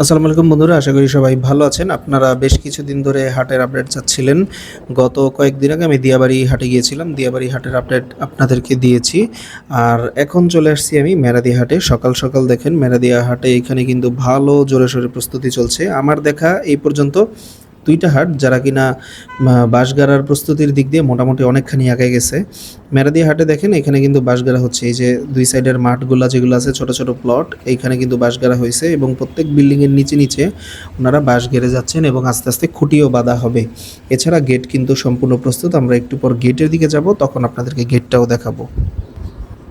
আসসালামু আলাইকুম বন্ধুরা, আশা করি সবাই ভালো আছেন। আপনারা বেশ কিছুদিন ধরে হাটের আপডেট চাচ্ছিলেন। গত কয়েকদিন আগে আমি দিয়াবাড়ি হাটে গিয়েছিলাম। দিয়াবাড়ি হাটের আপডেট আপনাদেরকে দিয়েছি। আর এখন চলে আসছি আমি মেরাদি হাটে। সকাল সকাল দেখেন, মেরাদিয়া হাটে এখানে কিন্তু ভালো জোরে সোরে প্রস্তুতি চলছে। আমার দেখা এই পর্যন্ত দুইটা হাট, যারা কিনা বাঁশগাড়ার প্রস্তুতির দিক দিয়ে মোটামুটি অনেকখানি আগে গেছে। মেরাদিয়া হাটে দেখেন, এখানে কিন্তু বাঁশগাড়া হচ্ছে। এই যে দুই সাইডের মাঠগুলা যেগুলো আছে, ছোট ছোট প্লট এইখানে কিন্তু বাঁশগাড়া হয়েছে এবং প্রত্যেক বিল্ডিংয়ের নিচে নিচে ওনারা বাঁশ গেড়ে যাচ্ছেন এবং আস্তে আস্তে খুঁটিও বাঁধা হবে। এছাড়া গেট কিন্তু সম্পূর্ণ প্রস্তুত। আমরা একটু পর গেটের দিকে যাব, তখন আপনাদেরকে গেটটাও দেখাবো।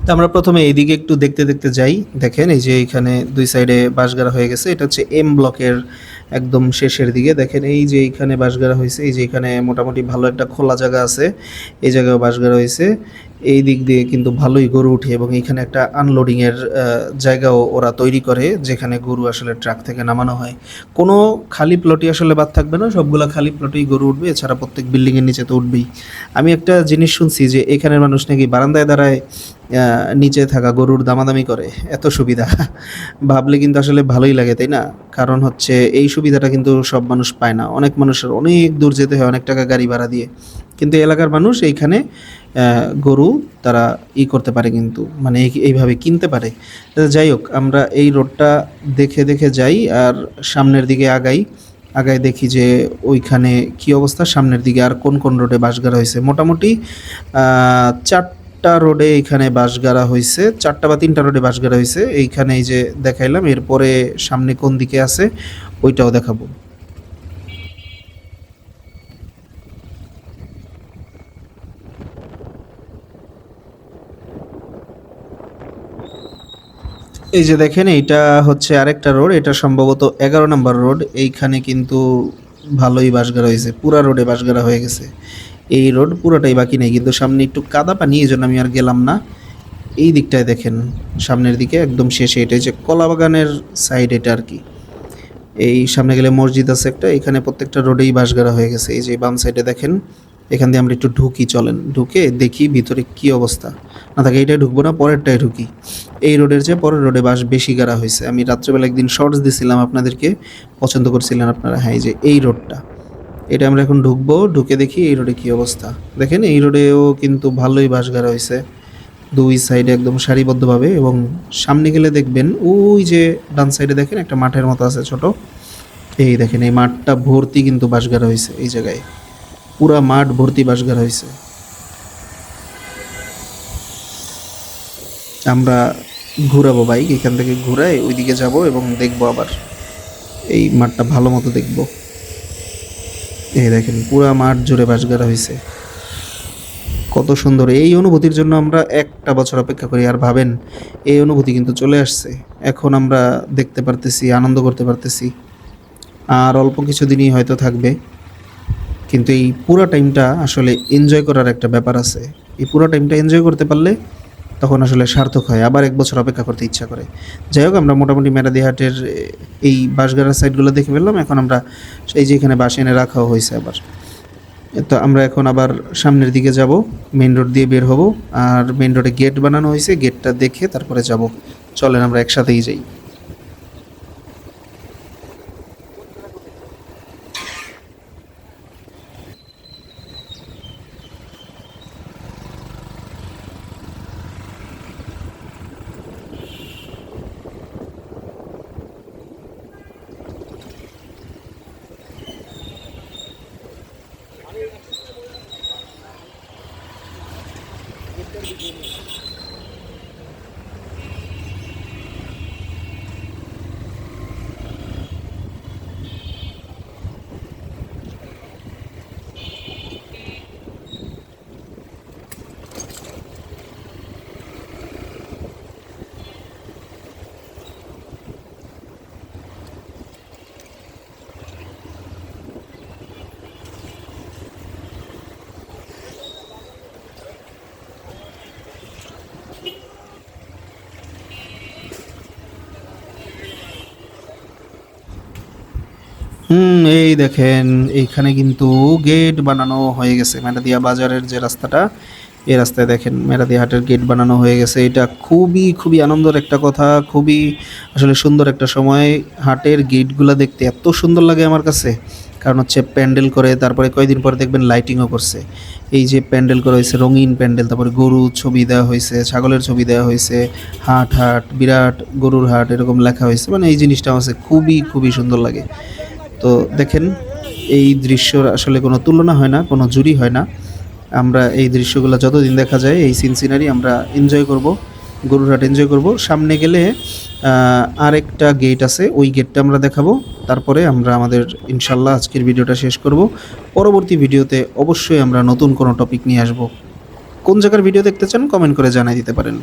তো আমরা প্রথমে এইদিকে একটু দেখতে দেখতে যাই। দেখেন, এই যে এখানে দুই সাইডে বাঁশগাড়া হয়ে গেছে। এটা হচ্ছে এম ব্লকের একদম শেষের দিকে। দেখেন এই যে এইখানে বাঁশগাড়া হয়েছে এই যে এখানে মোটামুটি ভালো একটা খোলা জায়গা আছে, এই জায়গায় বাঁশগাড়া হয়েছে এই দিক দিয়ে কিন্তু ভালোই গরু উঠে এবং এখানে একটা আনলোডিংয়ের জায়গাও ওরা তৈরি করে যেখানে গরু আসলে ট্রাক থেকে নামানো হয়। কোনো খালি প্লটই আসলে বাদ থাকবে না, সবগুলা খালি প্লটেই গরু উঠবে, এছাড়া প্রত্যেক বিল্ডিংয়ের নিচে তো উঠবেই। আমি একটা জিনিস শুনছি যে এখানের মানুষ নাকি বারান্দায় দাঁড়ায় নিচে থাকা গরুর দামাদামি করে, এত সুবিধা। ভাবলে কিন্তু আসলে ভালোই লাগে, তাই না? কারণ হচ্ছে এই সুবিধাটা কিন্তু সব মানুষ পায় না। অনেক মানুষের অনেক দূর যেতে হয়, অনেক টাকা গাড়ি ভাড়া দিয়ে। কিন্তু এলাকার মানুষ এইখানে গরু তারা ই করতে পারে কিন্তু মানে এই- এইভাবে কিনতে পারে। যাই হোক, আমরা এই রোডটা দেখে দেখে যাই আর সামনের দিকে আগাই। আগায় দেখি যে ওইখানে কি অবস্থা, সামনের দিকে আর কোন কোন রোডে বাসগাড়া হয়েছে। মোটামুটি চারটা রোডে এখানে বাসগাড়া হয়েছে, চারটা বা তিনটা রোডে বাসগাড়া হয়েছে। এইখানে এই যে দেখাইলাম, এরপরে সামনে কোন দিকে আছে, ওইটাও দেখাবো। এই যে দেখেন, এইটা হচ্ছে আরেকটা রোড, এটা সম্ভবত এগারো নম্বর রোড। এইখানে কিন্তু ভালোই বাসগাড়া হয়েছে, পুরা রোডে বাসগাড়া হয়ে গেছে। এই রোড পুরোটাই বাকি নেই, কিন্তু সামনে একটু কাদা পানি, এই জন্য আমি আর গেলাম না। এই দিকটায় দেখেন, সামনের দিকে একদম শেষে এটা যে কলা বাগানের সাইড এটা আর কি। এই সামনে গেলে মসজিদ আছে একটা, এখানে প্রত্যেকটা রোডেই বাসগাড়া হয়ে গেছে। এই যে বাম সাইডে দেখেন, এখান দিয়ে আমরা একটু ঢুকি, চলেন। ঢুকে দেখি ভিতরে কি অবস্থা। না থাকে এইটাই ঢুকবো না পরেরটাই ঢুকি। এই রোডের চেয়ে পরের রোডে বাস বেশি গাড়া হয়েছে। আমি রাত্রেবেলা একদিন শর্টস দিছিলাম আপনাদেরকে, পছন্দ করছিলেন আপনারা। হ্যাঁ যে এই রোডটা। এটা আমরা এখন ঢুকবো, ঢুকে দেখি এই রোডে কী অবস্থা। দেখেন, এই রোডেও কিন্তু ভালোই বাস গাড়া হয়েছে। দুই সাইডে একদম সারিবদ্ধভাবে এবং সামনে গেলে দেখবেন ওই যে ডান সাইডে দেখেন একটা মাঠের মতো আছে ছোট। এই দেখেন, এই মাঠটা ভর্তি কিন্তু বাঁশগাড়া হয়েছে এই জায়গায়। পুরা মাঠ ভর্তি বাঁশগাড়া হয়েছে। আমরা ঘুরাবো বাইক, এখান থেকে ঘুরাই, ওইদিকে যাব এবং দেখব আবার এই মাঠটা ভালো মতো দেখব। এই দেখেন, পুরা মাঠ জুড়ে বাঁশগাড়া হয়েছে কত সুন্দর। এই অনুভূতির জন্য আমরা একটা বছর অপেক্ষা করি, আর ভাবেন, এই অনুভূতি কিন্তু চলে আসছে। এখন আমরা দেখতে পারতেছি, আনন্দ করতে পারতেছি। আর অল্প কিছু দিনই হয়তো থাকবে, কিন্তু এই পুরা টাইমটা আসলে এনজয় করার একটা ব্যাপার আছে। এই পুরা টাইমটা এনজয় করতে পারলে তখন আসলে সার্থক হয়, আবার এক বছর অপেক্ষা করতে ইচ্ছা করে। যাই হোক, আমরা মোটামুটি মেরাদিহাটের এই বাঁশগাড়ার সাইডগুলো দেখে ফেললাম, এখন আমরা সেই যে এখানে বাস এনে রাখাও হয়েছে আবার। তো আমরা এখন আবার সামনের দিকে যাব মেন রোড দিয়ে বের হব, আর মেন রোডে গেট বানানো হয়েছে, গেটটা দেখে তারপরে যাব। চলেন, আমরা একসাথেই যাই। Obrigado. হুম, এই দেখেন, এইখানে কিন্তু গেট বানানো হয়ে গেছে। মেটাদিয়া বাজারের যে রাস্তাটা, এই রাস্তায় দেখেন মেরাদি হাটের গেট বানানো হয়ে গেছে। এটা খুবই খুবই আনন্দের একটা কথা, খুবই আসলে সুন্দর একটা সময়। হাটের গেটগুলো দেখতে এত সুন্দর লাগে আমার কাছে। কারণ হচ্ছে প্যান্ডেল করে, তারপরে কয়েকদিন পরে দেখবেন লাইটিংও করছে। এই যে প্যান্ডেল করা হয়েছে, রঙিন প্যান্ডেল, তারপরে গরু ছবি দেওয়া হয়েছে, ছাগলের ছবি দেওয়া হয়েছে, হাট হাট, বিরাট গরুর হাট, এরকম লেখা হয়েছে। মানে এই জিনিসটা আমার খুবই খুবই সুন্দর লাগে। তো দেখেন, এই দৃশ্যর আসলে কোনো তুলনা হয় না, কোনো জুরি হয় না। আমরা এই দৃশ্যগুলো যতদিন দেখা যায়, এই সিন সিনারি আমরা এনজয় করব গরুরহাট এনজয় করব। সামনে গেলে আরেকটা গেট আছে, ওই গেটটা আমরা দেখাবো। তারপরে আমরা আমাদের, ইনশাল্লাহ আজকের ভিডিওটা শেষ করব। পরবর্তী ভিডিওতে অবশ্যই আমরা নতুন কোনো টপিক নিয়ে আসব। কোন জায়গার ভিডিও দেখতে চান কমেন্ট করে জানাই দিতে পারেন।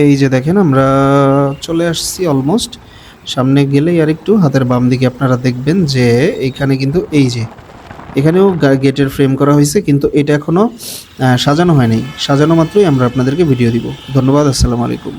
এই যে দেখেন, আমরা চলে আসছি অলমোস্ট সামনে গেলেই আর একটু হাতের বাম দিকে আপনারা দেখবেন যে এখানে কিন্তু এই যে, এখানেও গেটের ফ্রেম করা হয়েছে, কিন্তু এটা এখনও সাজানো হয়নি। সাজানো মাত্রই আমরা আপনাদেরকে ভিডিও দিব। ধন্যবাদ, আসসালামু আলাইকুম।